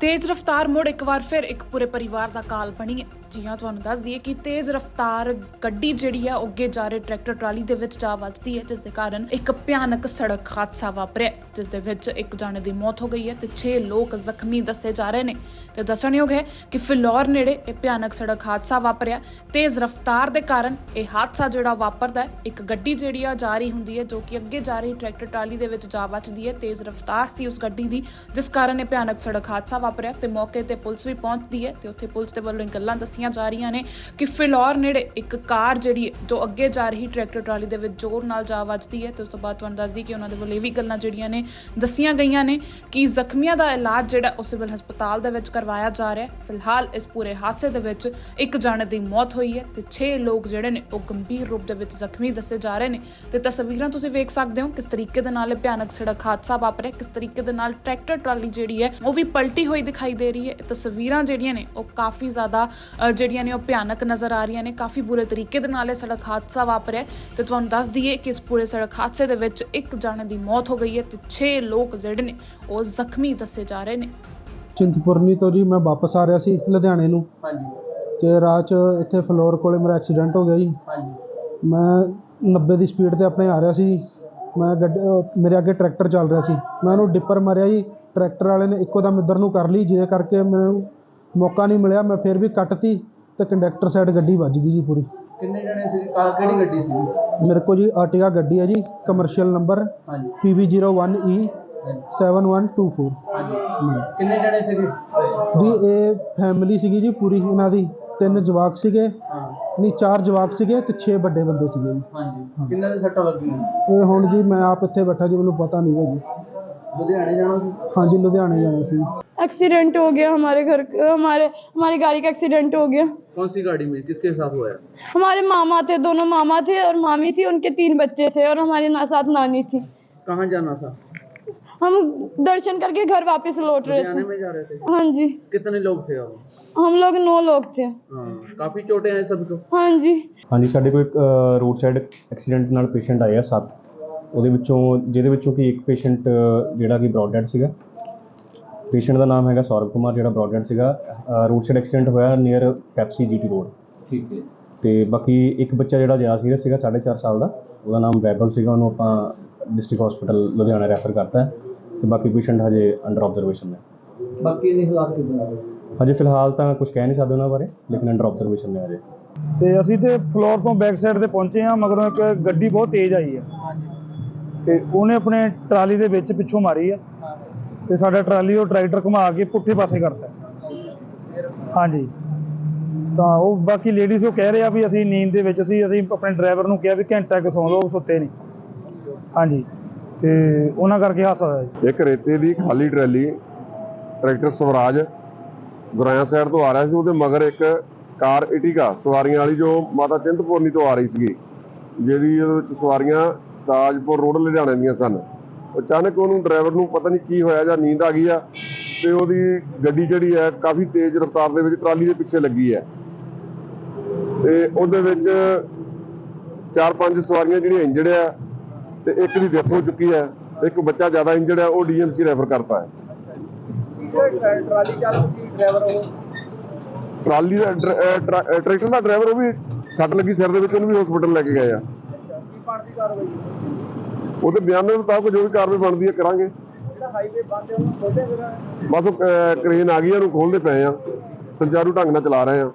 ਤੇਜ਼ ਰਫ਼ਤਾਰ ਮੋੜ ਇੱਕ ਵਾਰ ਫਿਰ ਇੱਕ ਪੂਰੇ ਪਰਿਵਾਰ ਦਾ ਕਾਲ ਬਣੀ ਹੈ। ਜੀ ਹਾਂ, ਤੁਹਾਨੂੰ ਦੱਸ ਦਈਏ ਕਿ ਤੇਜ਼ ਰਫ਼ਤਾਰ ਗੱਡੀ ਜਿਹੜੀ ਆ ਉਹ ਅੱਗੇ ਜਾ ਰਹੇ ਟਰੈਕਟਰ ਟਰਾਲੀ ਦੇ ਵਿੱਚ ਜਾ ਵੱਜਦੀ ਹੈ, ਜਿਸ ਦੇ ਕਾਰਨ ਇੱਕ ਭਿਆਨਕ ਸੜਕ ਹਾਦਸਾ ਵਾਪਰਿਆ ਜਿਸ ਦੇ ਵਿੱਚ ਇੱਕ ਜਾਣੇ ਦੀ ਮੌਤ ਹੋ ਗਈ ਹੈ ਤੇ 6 ਲੋਕ ਜ਼ਖਮੀ ਦੱਸੇ ਜਾ ਰਹੇ ਨੇ। ਤੇ ਦੱਸਣਯੋਗ ਹੈ ਕਿ ਫਿਲੌਰ ਨੇੜੇ ਇਹ ਭਿਆਨਕ ਸੜਕ ਹਾਦਸਾ ਵਾਪਰਿਆ ਤੇਜ਼ ਰਫ਼ਤਾਰ ਦੇ ਕਾਰਨ ਇਹ ਹਾਦਸਾ ਜਿਹੜਾ ਵਾਪਰਦਾ ਹੈ, ਇੱਕ ਗੱਡੀ ਜਿਹੜੀ ਆ ਜਾ ਰਹੀ ਹੁੰਦੀ ਹੈ, ਜੋ ਕਿ ਅੱਗੇ ਜਾ ਰਹੀ ਟਰੈਕਟਰ ਟਰਾਲੀ ਦੇ ਵਿੱਚ ਜਾ ਵੱਜਦੀ ਹੈ। ਤੇਜ਼ ਰਫ਼ਤਾਰ ਸੀ ਉਸ ਗੱਡੀ ਦੀ, ਜਿਸ ਕਾਰਨ ਇਹ ਭਿਆਨਕ ਸੜਕ ਹਾਦਸਾ ਵਾਪਰਿਆ ਤੇ ਮੌਕੇ ਤੇ ਪੁਲਿਸ ਵੀ ਪਹੁੰਚਦੀ ਹੈ ਤੇ ਉੱਥੇ ਪੁਲਿਸ ਦੇ ਵੱਲੋਂ ਇਹ ਗੱਲਾਂ ਦੱਸੀਆਂ ਜਾ ਰਹੀਆਂ ਨੇ ਕਿ ਫਿਲੌਰ ਨੇੜੇ ਇੱਕ ਕਾਰ ਜਿਹੜੀ ਹੈ, ਜੋ ਅੱਗੇ ਜਾ ਰਹੀ ਟਰੈਕਟਰ ਟਰਾਲੀ ਦੇ ਵਿੱਚ ਜ਼ੋਰ ਨਾਲ ਜਾ ਵੱਜਦੀ ਹੈ ਤੇ ਉਸ ਤੋਂ ਬਾਅਦ ਤੁਹਾਨੂੰ ਦੱਸਦੀ ਕਿ ਉਹਨਾਂ ਦੇ ਵੱਲੋਂ ਇਹ ਵੀ ਗੱਲਾਂ ਜਿਹੜੀਆਂ ਨੇ ਦੱਸੀਆਂ ਗਈਆਂ ਨੇ ਕਿ ਜ਼ਖਮੀਆਂ ਦਾ ਇਲਾਜ ਜਿਹੜਾ ਉਹ ਸਿਵਲ ਹਸਪਤਾਲ ਦੇ ਵਿੱਚ ਕਰਵਾਇਆ ਜਾ ਰਿਹਾ ਹੈ। ਫਿਲਹਾਲ ਇਸ ਪੂਰੇ ਹਾਦਸੇ ਦੇ ਵਿੱਚ ਇੱਕ ਜਣੇ ਦੀ ਮੌਤ ਹੋਈ ਹੈ ਤੇ 6 ਲੋਕ ਜਿਹੜੇ ਨੇ ਉਹ ਗੰਭੀਰ ਰੂਪ ਦੇ ਵਿੱਚ ਜ਼ਖਮੀ ਦੱਸੇ ਜਾ ਰਹੇ ਨੇ ਤੇ ਤਸਵੀਰਾਂ ਤੁਸੀਂ ਵੇਖ ਸਕਦੇ ਹੋ ਕਿਸ ਤਰੀਕੇ ਦੇ ਨਾਲ ਇਹ ਭਿਆਨਕ ਸੜਕ ਹਾਦਸਾ ਵਾਪਰਿਆ, ਕਿਸ ਤਰੀਕੇ ਦੇ ਨਾਲ ਟਰੈਕਟਰ ਟਰਾਲੀ ਜਿਹੜੀ ਹੈ ਉਹ ਵੀ ਪਲਟੀ ਹੋਈ ਦਿਖਾਈ ਦੇ ਰਹੀ ਹੈ। ਤਸਵੀਰਾਂ ਜਿਹੜੀਆਂ ਨੇ ਉਹ ਕਾਫੀ ਜ਼ਿਆਦਾ ਜਿਹੜੀਆਂ ਨੇ ਉਹ ਭਿਆਨਕ ਨਜ਼ਰ ਆ ਰਹੀਆਂ ਨੇ। ਕਾਫੀ ਬੁਰੇ ਤਰੀਕੇ ਦੇ ਨਾਲ ਇਹ ਸੜਕ ਹਾਦਸਾ ਵਾਪਰਿਆ ਤੇ ਤੁਹਾਨੂੰ ਦੱਸ ਦਈਏ ਕਿ ਇਸ ਪੂਰੇ ਸੜਕ ਹਾਦਸੇ ਦੇ ਵਿੱਚ ਇੱਕ ਜਾਣੇ ਦੀ ਮੌਤ ਹੋ ਗਈ ਹੈ ਤੇ 6 ਲੋਕ ਜਿਹੜੇ ਨੇ ਉਹ ਜ਼ਖਮੀ ਦੱਸੇ ਜਾ ਰਹੇ ਨੇ। ਚਿੰਤਪੁਰਨੀ ਤੋਂ ਜੀ ਮੈਂ ਵਾਪਸ ਆ ਰਿਹਾ ਸੀ ਲੁਧਿਆਣੇ ਨੂੰ। ਹਾਂਜੀ। ਤੇ ਰਾਹ 'ਚ ਇੱਥੇ ਫਲੋਰ ਕੋਲੇ ਮੇਰਾ ਐਕਸੀਡੈਂਟ ਹੋ ਗਿਆ ਜੀ। ਹਾਂਜੀ। ਮੈਂ 90 ਦੀ ਸਪੀਡ ਤੇ ਆਪਣੇ ਆ ਰਿਹਾ ਸੀ। ਮੈਂ ਮੇਰੇ ਅੱਗੇ ਟਰੈਕਟਰ ਚੱਲ ਰਿਹਾ ਸੀ। ਮੈਂ ਉਹਨੂੰ ਡਿੱਪਰ ਮਾਰਿਆ ਜੀ। ਟਰੈਕਟਰ ਵਾਲੇ ਨੇ ਇੱਕੋ ਦਮ ਇੱਧਰ ਨੂੰ ਕਰ ਲਈ ਜਿਹਦੇ ਕਰਕੇ ਮੈਨੂੰ ਮੌਕਾ ਨਹੀਂ ਮਿਲਿਆ ਮੈਂ ਫਿਰ ਵੀ ਕੱਟਤੀ ਤੇ ਕੰਡਕਟਰ ਸਾਈਡ ਗੱਡੀ ਵੱਜ ਗਈ ਜੀ ਪੂਰੀ। ਕਿੰਨੇ ਜਣੇ ਸੀ? ਕਾਰ ਕਿਹੜੀ ਗੱਡੀ ਸੀ? ਮੇਰੇ ਕੋਲ ਜੀ ਆਰਟੀਆ ਗੱਡੀ ਹੈ ਜੀ ਕਮਰਸ਼ੀਅਲ ਨੰਬਰ ਹਾਂਜੀ। PV01E 7124 ਹਾਂਜੀ। ਕਿੰਨੇ ਜਣੇ ਸੀਗੇ? ਜੀ ਇਹ ਫੈਮਿਲੀ ਸੀਗੀ ਜੀ ਪੂਰੀ ਇਹਨਾਂ ਦੀ ਤਿੰਨ ਜਵਾਕ ਸੀਗੇ ਨਹੀਂ ਚਾਰ ਜਵਾਕ ਸੀਗੇ ਤੇ 6 ਵੱਡੇ ਬੰਦੇ ਸੀਗੇ ਜੀ। ਹਾਂਜੀ। ਕਿੰਨੇ ਦੇ ਸੱਟਾਂ ਲੱਗੀਆਂ? ਇਹ ਹੁਣ ਜੀ ਮੈਂ ਆਪ ਇੱਥੇ ਬੈਠਾ ਜੀ ਮੈਨੂੰ ਪਤਾ ਨਹੀਂ ਹੈ ਜੀ। ਲੁਧਿਆਣੇ ਜਾਣਾ ਸੀ ਹਾਂਜੀ ਲੁਧਿਆਣੇ ਜਾਣਾ ਸੀ एक्सीडेंट हो गया हमारे घर हमारे हमारी गाड़ी का एक्सीडेंट हो गया कौन सी गाड़ी में किसके साथ हुआ है हमारे मामा थे दोनों मामा थे और मामी थी उनके तीन बच्चे थे और हमारे ना, साथ नानी थी कहाँ जाना था हम दर्शन करके घर वापस लौट रहे लुधियाने थे में जा रहे थे हाँ जी कितने लोग थे आप हम लोग नौ लोग थे हाँ काफी चोटें हैं सबको हाँ जी ਹਾਂਜੀ ਸਾਡੇ ਕੋਲ ਇੱਕ ਰੋਡ ਸਾਈਡ ਐਕਸੀਡੈਂਟ ਨਾਲ ਪੇਸ਼ੈਂਟ ਆਇਆ ਸੱਤ ਉਹਦੇ ਵਿੱਚੋਂ ਜਿਹਦੇ ਵਿੱਚੋਂ ਕਿ ਇੱਕ ਪੇਸ਼ੈਂਟ ਜਿਹੜਾ ਕਿ ਬ੍ਰੌਡਹੈਡ ਸੀਗਾ। ਪੇਸ਼ੈਂਟ ਦਾ ਨਾਮ ਹੈਗਾ ਸੌਰਵ ਕੁਮਾਰ ਜਿਹੜਾ ਬ੍ਰੌਡਹੈਡ ਸੀਗਾ। ਰੋਡ ਸਾਈਡ ਐਕਸੀਡੈਂਟ ਹੋਇਆ ਨੀਅਰ ਪੈਪਸੀ ਜੀਟੀ ਰੋਡ ਠੀਕ ਹੈ। ਤੇ ਬਾਕੀ ਇੱਕ ਬੱਚਾ ਜਿਹੜਾ ਜ਼ਿਆਦਾ ਸੀਰੀਅਸ ਸੀਗਾ 4.5 ਸਾਲ ਦਾ। ਉਹਦਾ ਨਾਮ ਵੈਭਵ ਸੀਗਾ ਉਹਨੂੰ ਆਪਾਂ ਡਿਸਟ੍ਰਿਕਟ ਹਸਪੀਟਲ ਲੁਧਿਆਣਾ ਰੈਫਰ ਕਰਤਾ ਤੇ ਬਾਕੀ ਪੇਸ਼ੈਂਟ ਹਜੇ ਅੰਡਰ ਆਬਜ਼ਰਵੇਸ਼ਨ ਨੇ। ਬਾਕੀ ਦੇ ਹਾਲਾਤ ਕਿਦਾਂ ਨੇ ਹਜੇ ਫਿਲਹਾਲ ਤਾਂ ਕੁਝ ਕਹਿ ਨਹੀਂ ਸਕਦੇ ਉਹਨਾਂ ਬਾਰੇ ਲੇਕਿਨ ਅੰਡਰ ਆਬਜ਼ਰਵੇਸ਼ਨ ਨੇ ਹਜੇ। ਤੇ ਅਸੀਂ ਤੇ ਫਲੋਰ ਤੋਂ ਬੈਕ ਸਾਈਡ ਤੇ ਪਹੁੰਚੇ ਹਾਂ ਮਗਰੋਂ ਇੱਕ ਗੱਡੀ ਬਹੁਤ ਤੇਜ਼ ਆਈ ਹੈ। ਹਾਂਜੀ। ਤੇ ਉਹਨੇ ਆਪਣੇ ਟਰਾਲੀ ਦੇ ਵਿੱਚ ਪਿੱਛੋਂ ਮਾਰੀ ਆ। ਤੇ ਸਾਡਾ ਟਰਾਲੀ ਉਹ ਟਰੈਕਟਰ ਘੁਮਾ ਕੇ ਪੁੱਠੇ ਪਾਸੇ ਕਰਤਾ। ਹਾਂਜੀ। ਤਾਂ ਉਹ ਬਾਕੀ ਲੇਡੀਜ਼ ਉਹ ਕਹਿ ਰਿਹਾ ਵੀ ਅਸੀਂ ਨੀਂਦ ਦੇ ਵਿੱਚ ਸੀ ਅਸੀਂ ਆਪਣੇ ਡਰਾਈਵਰ ਨੂੰ ਕਿਹਾ ਵੀ ਘੰਟਾ ਕੁ ਸੌਂ ਲਓ, ਉਹ ਸੁੱਤੇ ਨਹੀਂ। ਹਾਂਜੀ। ਤੇ ਉਹਨਾਂ ਕਰਕੇ ਹਾਸਾ ਹੋਇਆ ਇੱਕ ਰੇਤੇ ਦੀ ਖਾਲੀ trolley tractor Swaraj Guraya side ਤੋਂ ਆ ਰਿਹਾ ਸੀ, ਉਹਦੇ ਮਗਰ ਇੱਕ ਕਾਰ ਇਟੀਕਾ ਸਵਾਰੀਆਂ ਵਾਲੀ ਜੋ ਮਾਤਾ ਚਿੰਤਪੁਰਨੀ ਤੋਂ ਆ ਰਹੀ ਸੀਗੀ, ਜਿਹਦੀ ਉਹਦੇ ਵਿੱਚ ਸਵਾਰੀਆਂ ਤਾਜਪੁਰ ਰੋਡ ਲੁਧਿਆਣੇ ਦੀਆਂ ਸਨ। ਅਚਾਨਕ ਉਹਨੂੰ ਡਰਾਈਵਰ ਨੂੰ ਪਤਾ ਨਹੀਂ ਕੀ ਹੋਇਆ ਜਾਂ ਨੀਂਦ ਆ ਗਈ ਆ ਤੇ ਉਹਦੀ ਗੱਡੀ ਜਿਹੜੀ ਹੈ ਕਾਫੀ ਤੇਜ਼ ਰਫ਼ਤਾਰ ਦੇ ਵਿੱਚ ਟਰਾਲੀ ਦੇ ਪਿੱਛੇ ਲੱਗੀ ਹੈ। ਤੇ ਉਹਦੇ ਵਿੱਚ ਚਾਰ ਪੰਜ ਸਵਾਰੀਆਂ ਜਿਹੜੀਆਂ ਇੰਜੜ ਆ ਤੇ ਇੱਕ ਦੀ ਡੈਥ ਹੋ ਚੁੱਕੀ ਹੈ ਇੱਕ ਬੱਚਾ ਜ਼ਿਆਦਾ ਇੰਜੜ ਆ, ਉਹ ਡੀਐਮਸੀ ਰੈਫਰ ਕਰਤਾ ਹੈ। ਟਰਾਲੀ ਦਾ ਟਰੈਕਟਰ ਦਾ ਡਰਾਈਵਰ ਉਹ ਵੀ ਸੱਟ ਲੱਗੀ ਸਿਰ ਦੇ ਵਿੱਚ, ਉਹਨੂੰ ਵੀ ਹਸਪੀਟਲ ਲੈ ਕੇ ਗਏ ਆ। ਉਹਦੇ ਬਿਆਨ ਦੇ ਮੁਤਾਬਕ ਜੋ ਵੀ ਕਾਰਵਾਈ ਬਣਦੀ ਹੈ ਕਰਾਂਗੇ। ਜਿਹੜਾ ਹਾਈਵੇ ਬੰਦ ਹੈ ਉਹਨੂੰ ਖੋਲ੍ਹਿਆ ਫਿਰ ਬਸ ਉਹ, ਅਹ, ਕ੍ਰੇਨ ਆ ਗਈ ਆ, ਉਹਨੂੰ ਖੋਲਦੇ ਪਏ ਆ। ਸੰਚਾਰੂ ਢੰਗ ਨਾਲ ਚਲਾ ਰਹੇ ਆ।